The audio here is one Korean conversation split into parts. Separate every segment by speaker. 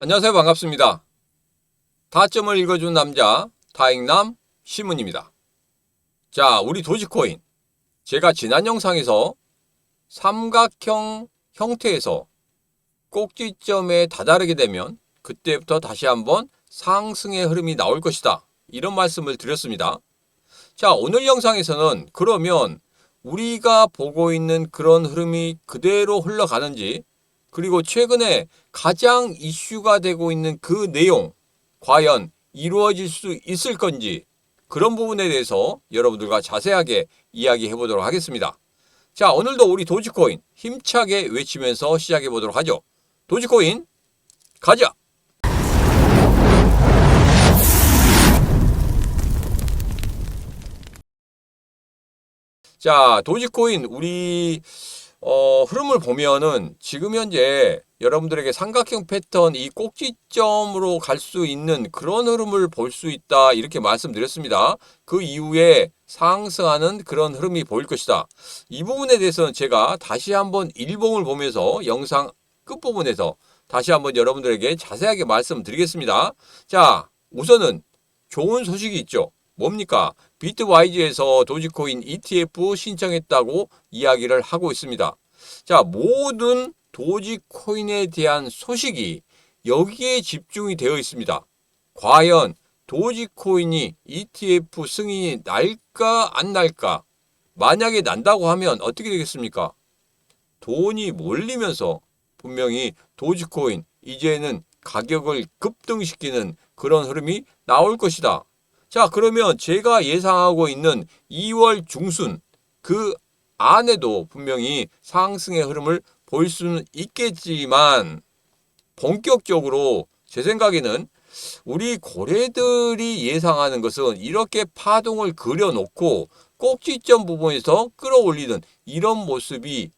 Speaker 1: 안녕하세요. 반갑습니다. 다점을 읽어준 남자, 다익남 시문입니다. 자, 우리 도지코인. 제가 지난 영상에서 삼각형 형태에서 꼭지점에 다다르게 되면 그때부터 다시 한번 상승의 흐름이 나올 것이다. 이런 말씀을 드렸습니다. 자, 오늘 영상에서는 그러면 우리가 보고 있는 그런 흐름이 그대로 흘러가는지 그리고 최근에 가장 이슈가 되고 있는 그 내용, 과연 이루어질 수 있을 건지 그런 부분에 대해서 여러분들과 자세하게 이야기해 보도록 하겠습니다. 자, 오늘도 우리 도지코인 힘차게 외치면서 시작해 보도록 하죠. 도지코인 가자! 자, 도지코인 우리 어, 흐름을 보면은 지금 현재 여러분들에게 삼각형 패턴 이 꼭지점으로 갈 수 있는 그런 흐름을 볼 수 있다 이렇게 말씀드렸습니다. 그 이후에 상승하는 그런 흐름이 보일 것이다. 이 부분에 대해서는 제가 다시 한번 일봉을 보면서 영상 끝부분에서 다시 한번 여러분들에게 자세하게 말씀드리겠습니다. 자, 우선은 좋은 소식이 있죠. 뭡니까? 비트와이즈에서 도지코인 ETF 신청했다고 이야기를 하고 있습니다. 자, 모든 도지코인에 대한 소식이 여기에 집중이 되어 있습니다. 과연 도지코인이 ETF 승인이 날까 안 날까? 만약에 난다고 하면 어떻게 되겠습니까? 돈이 몰리면서 분명히 도지코인 이제는 가격을 급등시키는 그런 흐름이 나올 것이다. 자, 그러면 제가 예상하고 있는 2월 중순 그 안에도 분명히 상승의 흐름을 볼 수는 있겠지만 본격적으로 제 생각에는 우리 고래들이 예상하는 것은 이렇게 파동을 그려놓고 꼭지점 부분에서 끌어올리는 이런 모습이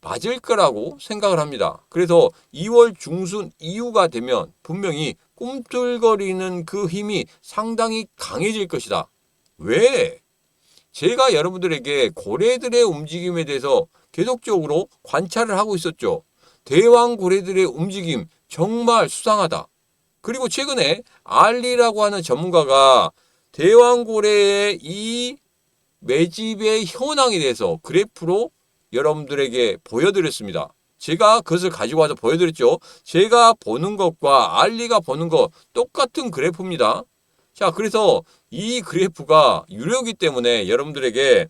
Speaker 1: 맞을 거라고 생각을 합니다. 그래서 2월 중순 이후가 되면 분명히 꿈틀거리는 그 힘이 상당히 강해질 것이다. 왜? 제가 여러분들에게 고래들의 움직임에 대해서 계속적으로 관찰을 하고 있었죠. 대왕 고래들의 움직임 정말 수상하다. 그리고 최근에 알리라고 하는 전문가가 대왕 고래의 이 매집의 현황에 대해서 그래프로 여러분들에게 보여드렸습니다. 제가 그것을 가지고 와서 보여드렸죠. 제가 보는 것과 알리가 보는 것 똑같은 그래프입니다. 자, 그래서 이 그래프가 유료이기 때문에 여러분들에게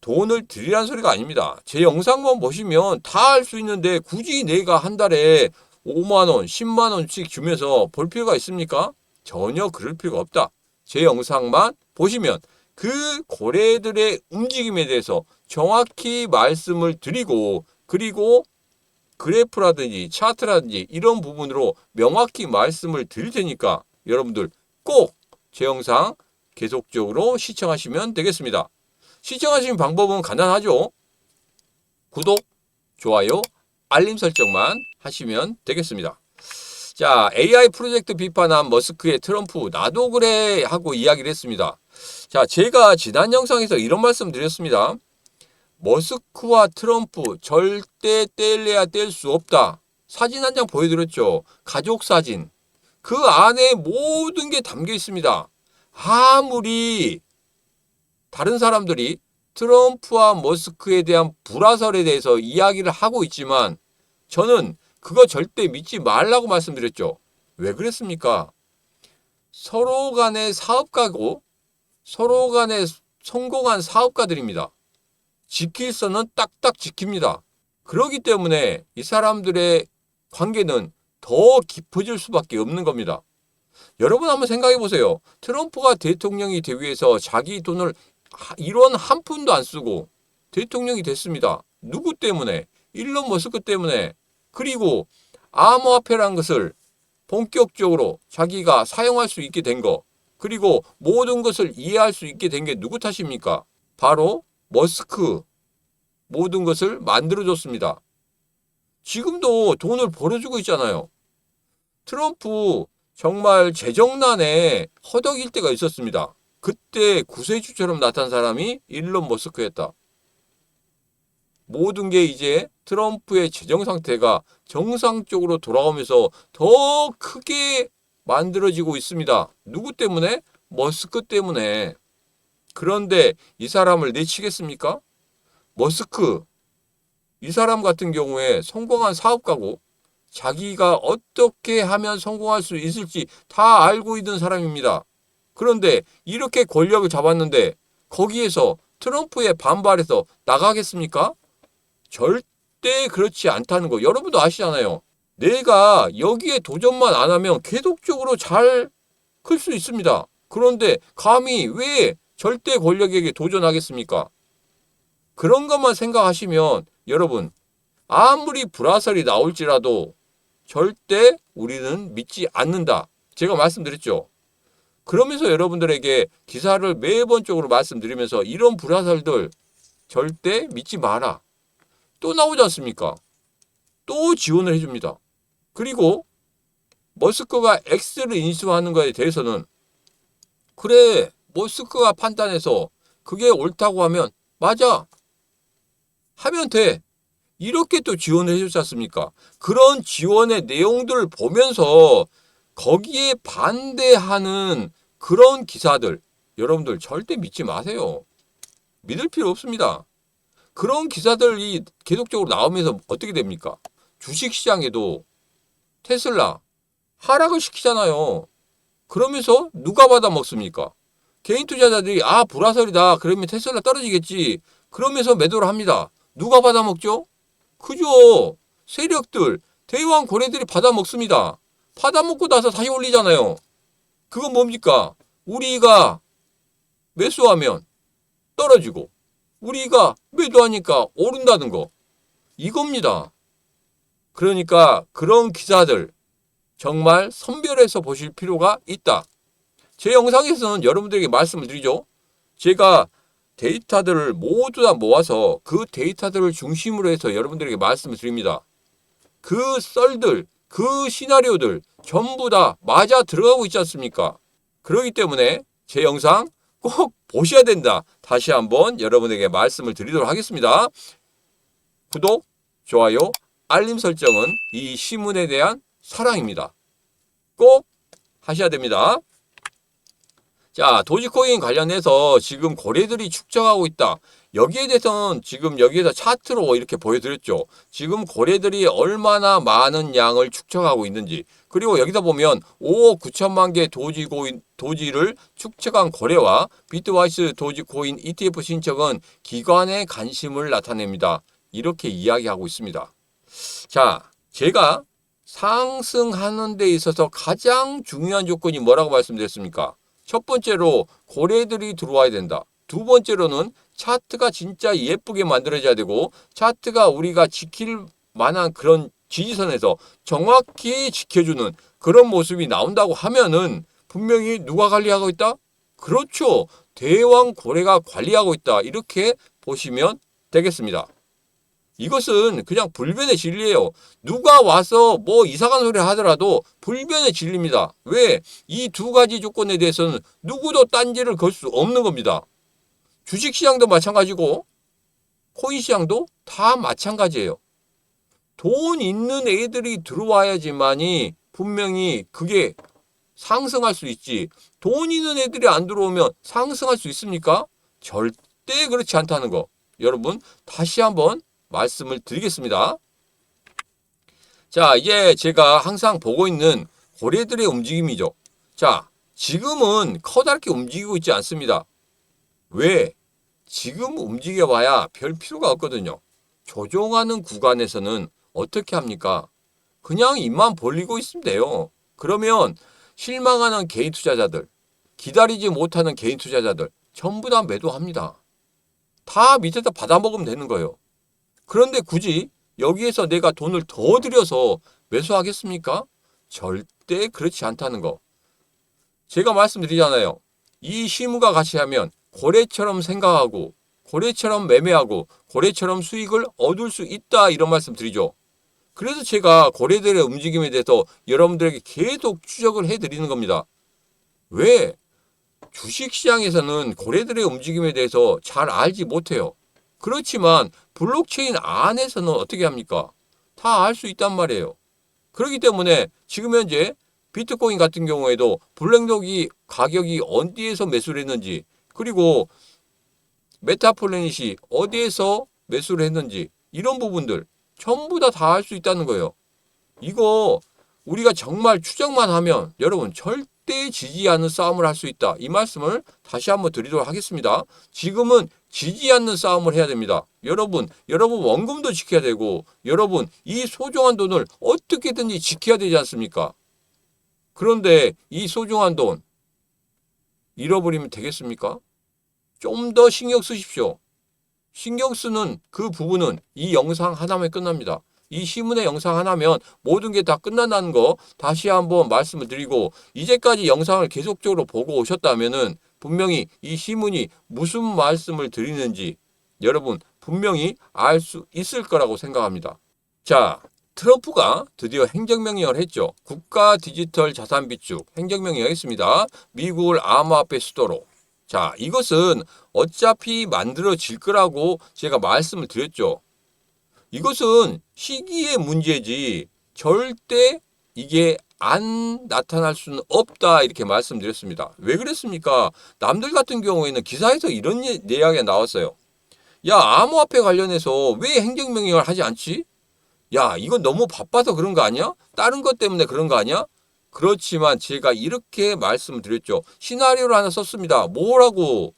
Speaker 1: 돈을 드리라는 소리가 아닙니다. 제 영상만 보시면 다 할 수 있는데 굳이 내가 한 달에 5만원, 10만원씩 주면서 볼 필요가 있습니까? 전혀 그럴 필요가 없다. 제 영상만 보시면 그 고래들의 움직임에 대해서 정확히 말씀을 드리고 그리고 그래프라든지 차트라든지 이런 부분으로 명확히 말씀을 드릴 테니까 여러분들 꼭 제 영상 계속적으로 시청하시면 되겠습니다. 시청하시는 방법은 간단하죠. 구독, 좋아요, 알림 설정만 하시면 되겠습니다. 자, AI 프로젝트 비판한 머스크의 트럼프 나도 그래 하고 이야기를 했습니다. 자, 제가 지난 영상에서 이런 말씀 드렸습니다. 머스크와 트럼프 절대 뗄래야 뗄 수 없다. 사진 한 장 보여드렸죠. 가족 사진. 그 안에 모든 게 담겨 있습니다. 아무리 다른 사람들이 트럼프와 머스크에 대한 불화설에 대해서 이야기를 하고 있지만 저는 그거 절대 믿지 말라고 말씀드렸죠. 왜 그랬습니까? 서로 간의 사업가고 서로 간의 성공한 사업가들입니다. 지킬 선은 딱딱 지킵니다. 그러기 때문에 이 사람들의 관계는 더 깊어질 수밖에 없는 겁니다. 여러분 한번 생각해 보세요. 트럼프가 대통령이 되기 위해서 자기 돈을 이런 한 푼도 안 쓰고 대통령이 됐습니다. 누구 때문에? 일론 머스크 때문에. 그리고 암호화폐란 것을 본격적으로 자기가 사용할 수 있게 된 거. 그리고 모든 것을 이해할 수 있게 된 게 누구 탓입니까? 바로 머스크 모든 것을 만들어줬습니다. 지금도 돈을 벌어주고 있잖아요. 트럼프 정말 재정난에 허덕일 때가 있었습니다. 그때 구세주처럼 나타난 사람이 일론 머스크였다. 모든 게 이제 트럼프의 재정 상태가 정상적으로 돌아오면서 더 크게 만들어지고 있습니다. 누구 때문에? 머스크 때문에. 그런데 이 사람을 내치겠습니까? 머스크. 이 사람 같은 경우에 성공한 사업가고 자기가 어떻게 하면 성공할 수 있을지 다 알고 있는 사람입니다. 그런데 이렇게 권력을 잡았는데 거기에서 트럼프의 반발에서 나가겠습니까? 절대 그렇지 않다는 거 여러분도 아시잖아요. 내가 여기에 도전만 안 하면 계속적으로 잘 클 수 있습니다. 그런데 감히 왜 절대 권력에게 도전하겠습니까? 그런 것만 생각하시면 여러분 아무리 불화설이 나올지라도 절대 우리는 믿지 않는다. 제가 말씀드렸죠. 그러면서 여러분들에게 기사를 매번적으로 말씀드리면서 이런 불화설들 절대 믿지 마라. 또 나오지 않습니까? 또 지원을 해줍니다. 그리고 머스크가 X를 인수하는 것에 대해서는 그래 머스크가 판단해서 그게 옳다고 하면 맞아 하면 돼 이렇게 또 지원을 해줬지 않습니까? 그런 지원의 내용들을 보면서 거기에 반대하는 그런 기사들 여러분들 절대 믿지 마세요. 믿을 필요 없습니다. 그런 기사들이 계속적으로 나오면서 어떻게 됩니까? 주식시장에도 테슬라 하락을 시키잖아요. 그러면서 누가 받아 먹습니까? 개인 투자자들이 아 불화설이다. 그러면 테슬라 떨어지겠지. 그러면서 매도를 합니다. 누가 받아 먹죠? 그죠. 세력들, 대왕 고래들이 받아 먹습니다. 받아 먹고 나서 다시 올리잖아요. 그건 뭡니까? 우리가 매수하면 떨어지고 우리가 매도하니까 오른다는 거. 이겁니다. 그러니까 그런 기사들 정말 선별해서 보실 필요가 있다. 제 영상에서는 여러분들에게 말씀을 드리죠. 제가 데이터들을 모두 다 모아서 그 데이터들을 중심으로 해서 여러분들에게 말씀을 드립니다. 그 썰들, 그 시나리오들 전부 다 맞아 들어가고 있지 않습니까? 그렇기 때문에 제 영상 꼭 보셔야 된다. 다시 한번 여러분에게 말씀을 드리도록 하겠습니다. 구독, 좋아요, 알림 설정은 이 신문에 대한 사랑입니다. 꼭 하셔야 됩니다. 자, 도지코인 관련해서 지금 거래들이 축적하고 있다. 여기에 대해서는 지금 여기에서 차트로 이렇게 보여드렸죠. 지금 거래들이 얼마나 많은 양을 축적하고 있는지. 그리고 여기다 보면 5억 9천만 개 도지코인, 도지를 축적한 거래와 비트와이스 도지코인 ETF 신청은 기관의 관심을 나타냅니다. 이렇게 이야기하고 있습니다. 자, 제가 상승하는 데 있어서 가장 중요한 조건이 뭐라고 말씀드렸습니까? 첫 번째로 고래들이 들어와야 된다. 두 번째로는 차트가 진짜 예쁘게 만들어져야 되고 차트가 우리가 지킬 만한 그런 지지선에서 정확히 지켜주는 그런 모습이 나온다고 하면은 분명히 누가 관리하고 있다? 그렇죠. 대왕 고래가 관리하고 있다. 이렇게 보시면 되겠습니다. 이것은 그냥 불변의 진리예요. 누가 와서 뭐 이상한 소리 하더라도 불변의 진리입니다. 왜? 이 두 가지 조건에 대해서는 누구도 딴지를 걸 수 없는 겁니다. 주식시장도 마찬가지고 코인시장도 다 마찬가지예요. 돈 있는 애들이 들어와야지만이 분명히 그게 상승할 수 있지. 돈 있는 애들이 안 들어오면 상승할 수 있습니까? 절대 그렇지 않다는 거. 여러분 다시 한번 말씀을 드리겠습니다. 자, 이제 제가 항상 보고 있는 고래들의 움직임이죠. 자, 지금은 커다랗게 움직이고 있지 않습니다. 왜? 지금 움직여봐야 별 필요가 없거든요. 조종하는 구간에서는 어떻게 합니까? 그냥 입만 벌리고 있으면 돼요. 그러면 실망하는 개인 투자자들, 기다리지 못하는 개인 투자자들 전부 다 매도합니다. 다 밑에다 받아먹으면 되는 거예요. 그런데 굳이 여기에서 내가 돈을 더 들여서 매수하겠습니까? 절대 그렇지 않다는 거. 제가 말씀드리잖아요. 이 시무가 같이 하면 고래처럼 생각하고 고래처럼 매매하고 고래처럼 수익을 얻을 수 있다 이런 말씀 드리죠. 그래서 제가 고래들의 움직임에 대해서 여러분들에게 계속 추적을 해드리는 겁니다. 왜? 주식시장에서는 고래들의 움직임에 대해서 잘 알지 못해요. 그렇지만 블록체인 안에서는 어떻게 합니까? 다 알 수 있단 말이에요. 그렇기 때문에 지금 현재 비트코인 같은 경우에도 블랙록이 가격이 어디에서 매수를 했는지 그리고 메타플래닛이 어디에서 매수를 했는지 이런 부분들 전부 다다알수 있다는 거예요. 이거 우리가 정말 추정만 하면 여러분 절대 지지 않는 싸움을 할 수 있다. 이 말씀을 다시 한번 드리도록 하겠습니다. 지금은 지지 않는 싸움을 해야 됩니다. 여러분, 여러분 원금도 지켜야 되고 여러분 이 소중한 돈을 어떻게든지 지켜야 되지 않습니까? 그런데 이 소중한 돈 잃어버리면 되겠습니까? 좀 더 신경 쓰십시오. 신경 쓰는 그 부분은 이 영상 하나면 끝납니다. 이 시문의 영상 하나면 모든 게 다 끝난다는 거 다시 한번 말씀을 드리고 이제까지 영상을 계속적으로 보고 오셨다면은 분명히 이 시문이 무슨 말씀을 드리는지 여러분 분명히 알 수 있을 거라고 생각합니다. 자, 트럼프가 드디어 행정명령을 했죠. 국가 디지털 자산 비축 행정명령을 했습니다. 미국을 암호화폐 수도로. 자, 이것은 어차피 만들어질 거라고 제가 말씀을 드렸죠. 이것은 시기의 문제지 절대 이게 안 나타날 수는 없다 이렇게 말씀드렸습니다. 왜 그랬습니까? 남들 같은 경우에는 기사에서 이런 예- 이야기가 나왔어요. 야 암호화폐 관련해서 왜 행정명령을 하지 않지? 야 이건 너무 바빠서 그런 거 아니야? 다른 것 때문에 그런 거 아니야? 그렇지만 제가 이렇게 말씀을 드렸죠. 시나리오를 하나 썼습니다. 뭐라고?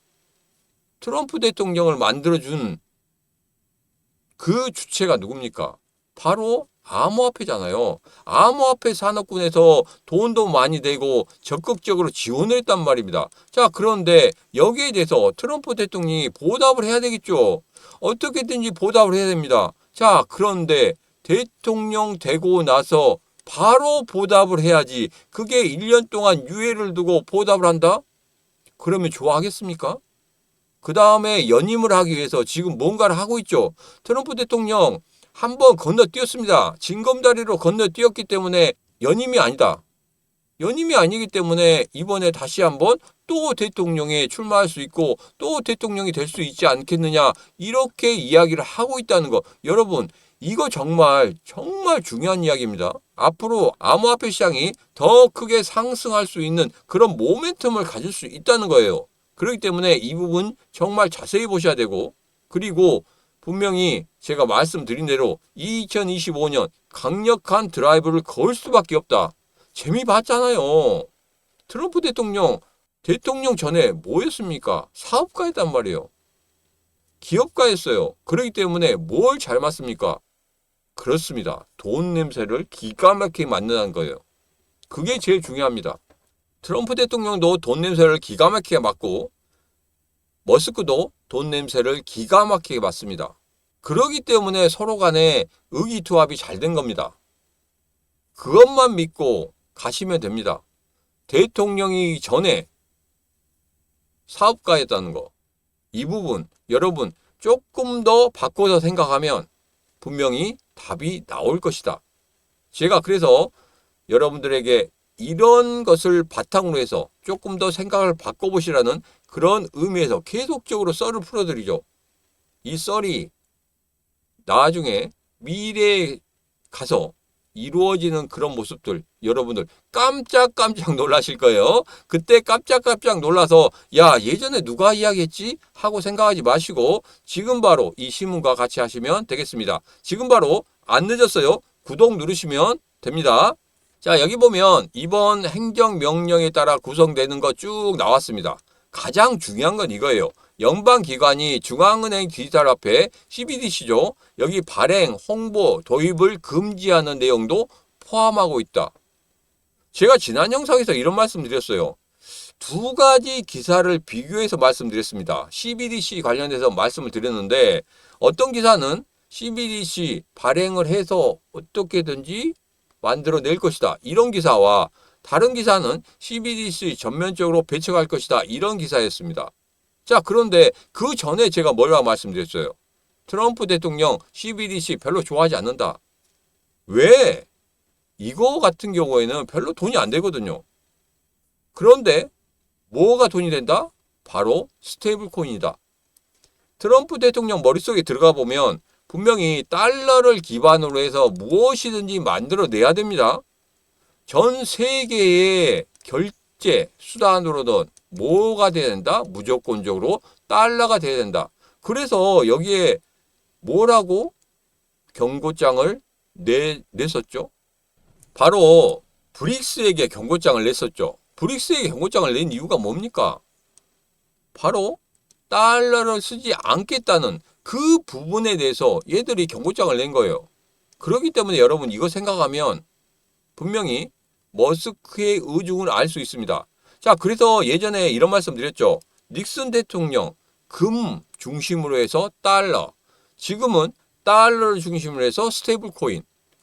Speaker 1: 트럼프 대통령을 만들어준 그 주체가 누굽니까? 바로 암호화폐잖아요. 암호화폐 산업군에서 돈도 많이 되고 적극적으로 지원을 했단 말입니다. 자, 그런데 여기에 대해서 트럼프 대통령이 보답을 해야 되겠죠. 어떻게든지 보답을 해야 됩니다. 자, 그런데 대통령 되고 나서 바로 보답을 해야지. 그게 1년 동안 유예를 두고 보답을 한다? 그러면 좋아하겠습니까? 그 다음에 연임을 하기 위해서 지금 뭔가를 하고 있죠. 트럼프 대통령 한번 건너뛰었습니다. 징검다리로 건너뛰었기 때문에 연임이 아니다. 연임이 아니기 때문에 이번에 다시 한번 또 대통령에 출마할 수 있고 또 대통령이 될 수 있지 않겠느냐 이렇게 이야기를 하고 있다는 거 여러분 이거 정말 정말 중요한 이야기입니다. 앞으로 암호화폐 시장이 더 크게 상승할 수 있는 그런 모멘텀을 가질 수 있다는 거예요. 그렇기 때문에 이 부분 정말 자세히 보셔야 되고 그리고 분명히 제가 말씀드린 대로 2025년 강력한 드라이브를 걸 수밖에 없다. 재미 봤잖아요. 트럼프 대통령 대통령 전에 뭐였습니까? 사업가였단 말이에요. 기업가였어요. 그렇기 때문에 뭘 잘 맞습니까? 그렇습니다. 돈 냄새를 기가 막히게 맡는다는 거예요. 그게 제일 중요합니다. 트럼프 대통령도 돈 냄새를 기가 막히게 맡고 머스크도 돈 냄새를 기가 막히게 맡습니다. 그러기 때문에 서로 간에 의기투합이 잘 된 겁니다. 그것만 믿고 가시면 됩니다. 대통령이 전에 사업가였다는 거. 이 부분 여러분 조금 더 바꿔서 생각하면 분명히 답이 나올 것이다. 제가 그래서 여러분들에게 이런 것을 바탕으로 해서 조금 더 생각을 바꿔보시라는 그런 의미에서 계속적으로 썰을 풀어드리죠. 이 썰이 나중에 미래에 가서 이루어지는 그런 모습들 여러분들 깜짝깜짝 놀라실 거예요. 그때 깜짝깜짝 놀라서 야 예전에 누가 이야기했지 하고 생각하지 마시고 지금 바로 이 신문과 같이 하시면 되겠습니다. 지금 바로 안 늦었어요. 구독 누르시면 됩니다. 자 여기 보면 이번 행정명령에 따라 구성되는 거 쭉 나왔습니다. 가장 중요한 건 이거예요. 연방기관이 중앙은행 디지털 화폐 CBDC죠. 여기 발행, 홍보, 도입을 금지하는 내용도 포함하고 있다. 제가 지난 영상에서 이런 말씀 드렸어요. 두 가지 기사를 비교해서 말씀드렸습니다. CBDC 관련해서 말씀을 드렸는데 어떤 기사는 CBDC 발행을 해서 어떻게든지 만들어낼 것이다. 이런 기사와 다른 기사는 CBDC 전면적으로 배척할 것이다. 이런 기사였습니다. 자, 그런데 그 전에 제가 뭐라고 말씀드렸어요? 트럼프 대통령 CBDC 별로 좋아하지 않는다. 왜? 이거 같은 경우에는 별로 돈이 안 되거든요. 그런데 뭐가 돈이 된다? 바로 스테이블 코인이다. 트럼프 대통령 머릿속에 들어가 보면 분명히 달러를 기반으로 해서 무엇이든지 만들어내야 됩니다. 전 세계의 결제 수단으로는 뭐가 돼야 된다? 무조건적으로 달러가 돼야 된다. 그래서 여기에 뭐라고 경고장을 내, 냈었죠? 바로 브릭스에게 경고장을 냈었죠. 브릭스에게 경고장을 낸 이유가 뭡니까? 바로 달러를 쓰지 않겠다는 그 부분에 대해서 얘들이 경고장을 낸 거예요. 그렇기 때문에 여러분 이거 생각하면 분명히 머스크의 의중을 알 수 있습니다. 자, 그래서 예전에 이런 말씀 드렸죠. 닉슨 대통령 금 중심으로 해서 달러. 지금은 달러를 중심으로 해서 스테이블 코인.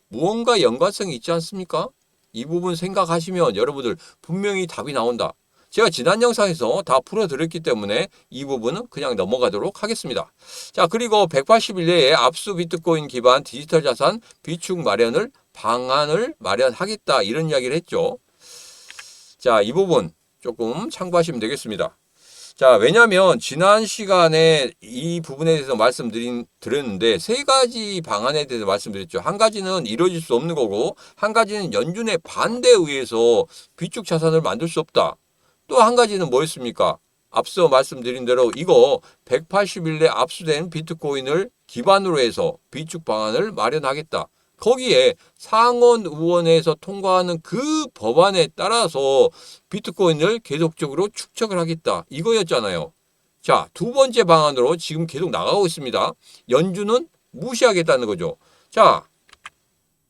Speaker 1: 무언가 연관성이 있지 않습니까? 이 부분 생각하시면 여러분들 분명히 답이 나온다. 제가 지난 영상에서 다 풀어드렸기 때문에 이 부분은 그냥 넘어가도록 하겠습니다. 자, 그리고 180일 내에 압수 비트코인 기반 디지털 자산 비축 마련을 방안을 마련하겠다. 이런 이야기를 했죠. 자, 이 부분 조금 참고하시면 되겠습니다. 자, 왜냐하면 지난 시간에 이 부분에 대해서 말씀드린 드렸는데 세 가지 방안에 대해서 말씀드렸죠. 한 가지는 이루어질 수 없는 거고, 한 가지는 연준의 반대에 의해서 비축 자산을 만들 수 없다. 또 한 가지는 뭐였습니까? 앞서 말씀드린 대로 이거 180일 내 압수된 비트코인을 기반으로 해서 비축 방안을 마련하겠다. 거기에 상원 의원에서 통과하는 그 법안에 따라서 비트코인을 계속적으로 축적을 하겠다. 이거였잖아요. 자, 두 번째 방안으로 지금 계속 나가고 있습니다. 연준은 무시하겠다는 거죠. 자,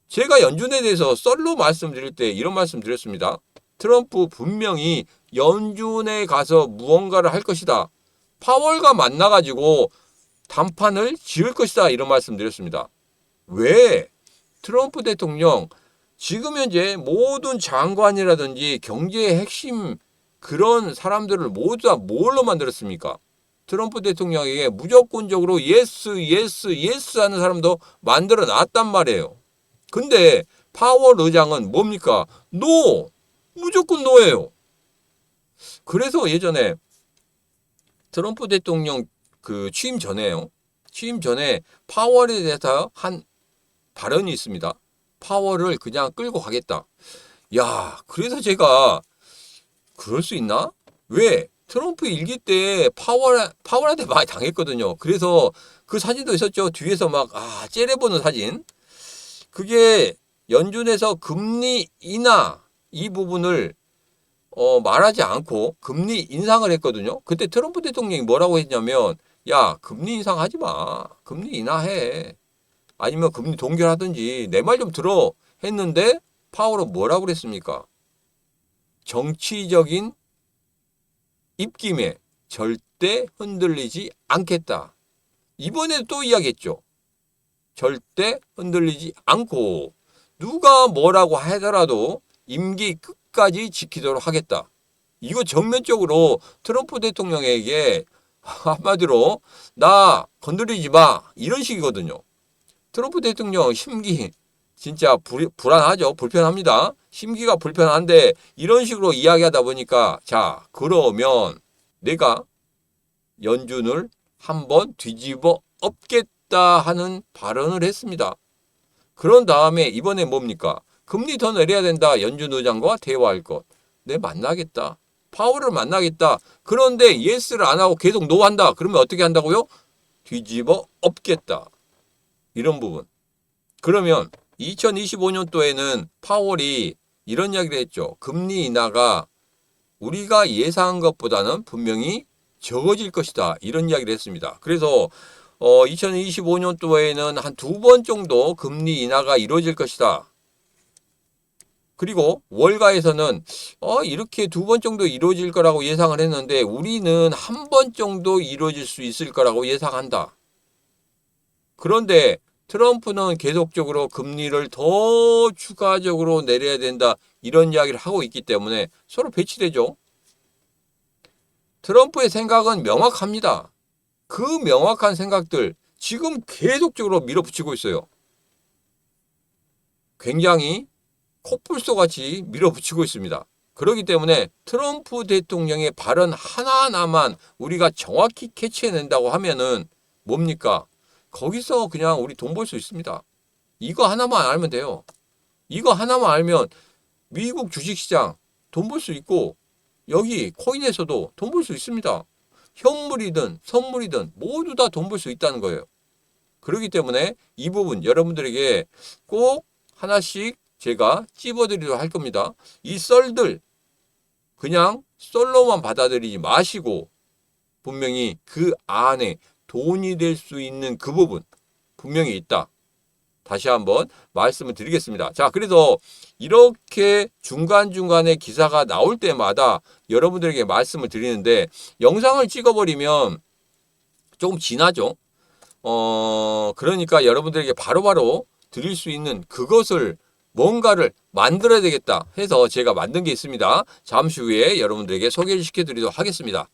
Speaker 1: 제가 연준에 대해서 썰로 말씀드릴 때 이런 말씀 드렸습니다. 트럼프 분명히 연준에 가서 무언가를 할 것이다. 파월과 만나가지고 담판을 지을 것이다. 이런 말씀 드렸습니다. 왜? 트럼프 대통령 지금 현재 모든 장관이라든지 경제의 핵심 그런 사람들을 모두 다 뭘로 만들었습니까? 트럼프 대통령에게 무조건적으로 예스, 예스, 예스 하는 사람도 만들어 놨단 말이에요. 근데 파월 의장은 뭡니까? 노! 무조건 노예요. 그래서 예전에 트럼프 대통령 그 취임 전에요. 취임 전에 파월에 대해서 한 발언이 있습니다. 파월을 그냥 끌고 가겠다. 야, 그래서 제가 그럴 수 있나? 왜? 트럼프 일기 때 파월 파월한테 많이 당했거든요. 그래서 그 사진도 있었죠. 뒤에서 막 아, 째려보는 사진. 그게 연준에서 금리 인하 이 부분을 어, 말하지 않고 금리 인상을 했거든요. 그때 트럼프 대통령이 뭐라고 했냐면 야, 금리 인상하지 마. 금리 인하해. 아니면 금리 동결하든지 내 말 좀 들어 했는데 파월은 뭐라고 그랬습니까? 정치적인 입김에 절대 흔들리지 않겠다. 이번에도 또 이야기했죠. 절대 흔들리지 않고 누가 뭐라고 하더라도 임기 끝까지 지키도록 하겠다. 이거 정면적으로 트럼프 대통령에게 한마디로 나 건드리지 마 이런 식이거든요. 트럼프 대통령 심기 진짜 불, 불안하죠. 불편합니다. 심기가 불편한데 이런 식으로 이야기하다 보니까 자 그러면 내가 연준을 한번 뒤집어 엎겠다 하는 발언을 했습니다. 그런 다음에 이번에 뭡니까? 금리 더 내려야 된다. 연준 의장과 대화할 것. 내 만나겠다. 파월을 만나겠다. 그런데 예스를 안 하고 계속 노한다. 그러면 어떻게 한다고요? 뒤집어 엎겠다. 이런 부분. 그러면 2025년도에는 파월이 이런 이야기를 했죠. 금리 인하가 우리가 예상한 것보다는 분명히 적어질 것이다. 이런 이야기를 했습니다. 그래서 어, 2025년도에는 한 두 번 정도 금리 인하가 이루어질 것이다. 그리고 월가에서는 어, 이렇게 두 번 정도 이루어질 거라고 예상을 했는데 우리는 한 번 정도 이루어질 수 있을 거라고 예상한다. 그런데 트럼프는 계속적으로 금리를 더 추가적으로 내려야 된다. 이런 이야기를 하고 있기 때문에 서로 배치되죠. 트럼프의 생각은 명확합니다. 그 명확한 생각들 지금 계속적으로 밀어붙이고 있어요. 굉장히 코뿔소 같이 밀어붙이고 있습니다. 그렇기 때문에 트럼프 대통령의 발언 하나하나만 우리가 정확히 캐치해낸다고 하면은 뭡니까? 거기서 그냥 우리 돈 벌 수 있습니다. 이거 하나만 알면 돼요. 이거 하나만 알면 미국 주식시장 돈 벌 수 있고 여기 코인에서도 돈 벌 수 있습니다. 현물이든 선물이든 모두 다 돈 벌 수 있다는 거예요. 그렇기 때문에 이 부분 여러분들에게 꼭 하나씩 제가 찝어드리도록 할 겁니다. 이 썰들 그냥 썰로만 받아들이지 마시고 분명히 그 안에 돈이 될 수 있는 그 부분 분명히 있다. 다시 한번 말씀을 드리겠습니다. 자, 그래서 이렇게 중간중간에 기사가 나올 때마다 여러분들에게 말씀을 드리는데 영상을 찍어버리면 조금 지나죠. 어, 그러니까 여러분들에게 바로바로 드릴 수 있는 그것을 뭔가를 만들어야 되겠다 해서 제가 만든 게 있습니다. 잠시 후에 여러분들에게 소개를 시켜드리도록 하겠습니다.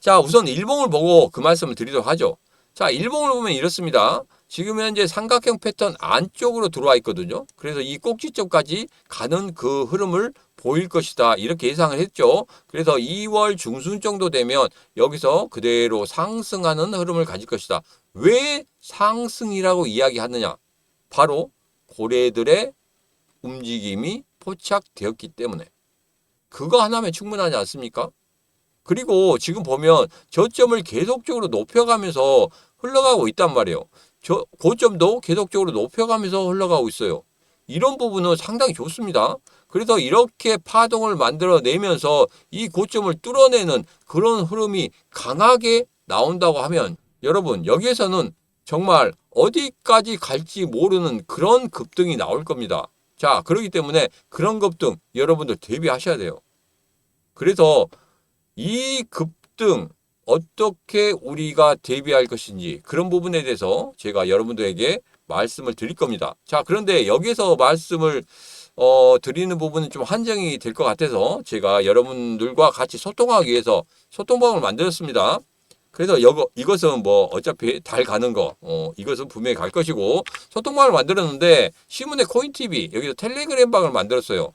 Speaker 1: 자, 우선 일봉을 보고 그 말씀을 드리도록 하죠. 자, 일봉을 보면 이렇습니다. 지금 현재 삼각형 패턴 안쪽으로 들어와 있거든요. 그래서 이 꼭지점까지 가는 그 흐름을 보일 것이다. 이렇게 예상을 했죠. 그래서 2월 중순 정도 되면 여기서 그대로 상승하는 흐름을 가질 것이다. 왜 상승이라고 이야기하느냐? 바로 고래들의 움직임이 포착되었기 때문에. 그거 하나면 충분하지 않습니까? 그리고 지금 보면 저점을 계속적으로 높여가면서 흘러가고 있단 말이에요. 저 고점도 계속적으로 높여가면서 흘러가고 있어요. 이런 부분은 상당히 좋습니다. 그래서 이렇게 파동을 만들어내면서 이 고점을 뚫어내는 그런 흐름이 강하게 나온다고 하면 여러분 여기에서는 정말 어디까지 갈지 모르는 그런 급등이 나올 겁니다. 자, 그렇기 때문에 그런 급등 여러분들 대비하셔야 돼요. 그래서 이 급등 어떻게 우리가 대비할 것인지 그런 부분에 대해서 제가 여러분들에게 말씀을 드릴 겁니다. 자, 그런데 여기서 말씀을 어, 드리는 부분은 좀 한정이 될 것 같아서 제가 여러분들과 같이 소통하기 위해서 소통방을 만들었습니다. 그래서 이거, 이것은 뭐 어차피 달 가는 거, 어, 이것은 분명히 갈 것이고 소통방을 만들었는데 신문의 코인TV 여기서 텔레그램 방을 만들었어요.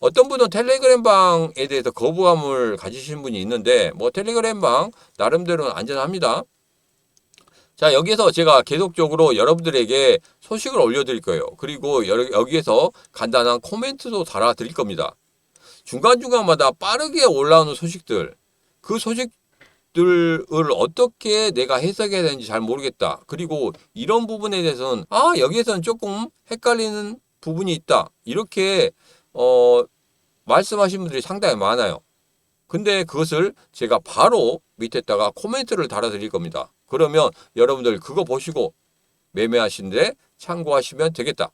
Speaker 1: 어떤 분은 텔레그램 방에 대해서 거부감을 가지시는 분이 있는데 뭐 텔레그램 방 나름대로는 안전합니다. 자 여기에서 제가 계속적으로 여러분들에게 소식을 올려드릴 거예요. 그리고 여- 여기에서 간단한 코멘트도 달아드릴 겁니다. 중간중간마다 빠르게 올라오는 소식들 그 소식 들을 어떻게 내가 해석해야 되는지 잘 모르겠다. 그리고 이런 부분에 대해서는 아 여기에서는 조금 헷갈리는 부분이 있다. 이렇게 어, 말씀하신 분들이 상당히 많아요. 근데 그것을 제가 바로 밑에다가 코멘트를 달아 드릴 겁니다. 그러면 여러분들 그거 보시고 매매하시는데 참고하시면 되겠다.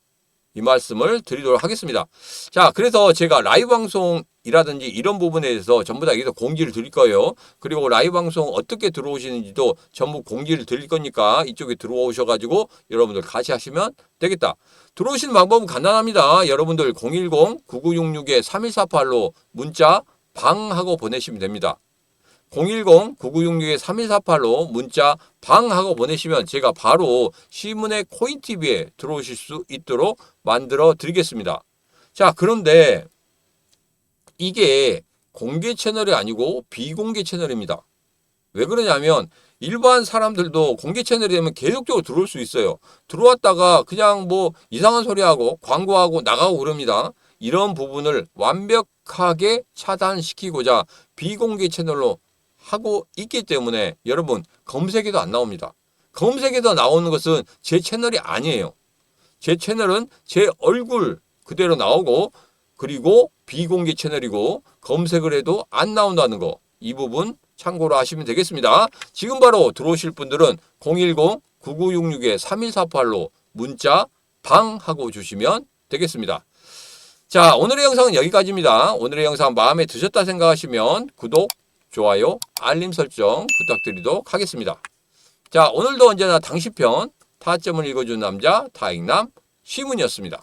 Speaker 1: 이 말씀을 드리도록 하겠습니다. 자, 그래서 제가 라이브 방송이라든지 이런 부분에 대해서 전부 다 여기서 공지를 드릴 거예요. 그리고 라이브 방송 어떻게 들어오시는지도 전부 공지를 드릴 거니까 이쪽에 들어오셔가지고 여러분들 같이 하시면 되겠다. 들어오시는 방법은 간단합니다. 여러분들 010-9966-3148로 문자 방 하고 보내시면 됩니다. 010-9966-3148로 문자 방 하고 보내시면 제가 바로 시문의 코인TV에 들어오실 수 있도록 만들어 드리겠습니다. 자, 그런데 이게 공개 채널이 아니고 비공개 채널입니다. 왜 그러냐면 일반 사람들도 공개 채널이 되면 계속적으로 들어올 수 있어요. 들어왔다가 그냥 뭐 이상한 소리 하고 광고하고 나가고 그럽니다. 이런 부분을 완벽하게 차단시키고자 비공개 채널로 하고 있기 때문에 여러분 검색에도 안 나옵니다. 검색에도 나오는 것은 제 채널이 아니에요. 제 채널은 제 얼굴 그대로 나오고 그리고 비공개 채널이고 검색을 해도 안 나온다는 거. 이 부분 참고로 하시면 되겠습니다. 지금 바로 들어오실 분들은 010-9966-3148로 문자 방 하고 주시면 되겠습니다. 자, 오늘의 영상은 여기까지입니다. 오늘의 영상 마음에 드셨다 생각하시면 구독, 좋아요, 알림 설정 부탁드리도록 하겠습니다. 자, 오늘도 언제나 당시 편 타점을 읽어준 남자 타익남 시문이었습니다.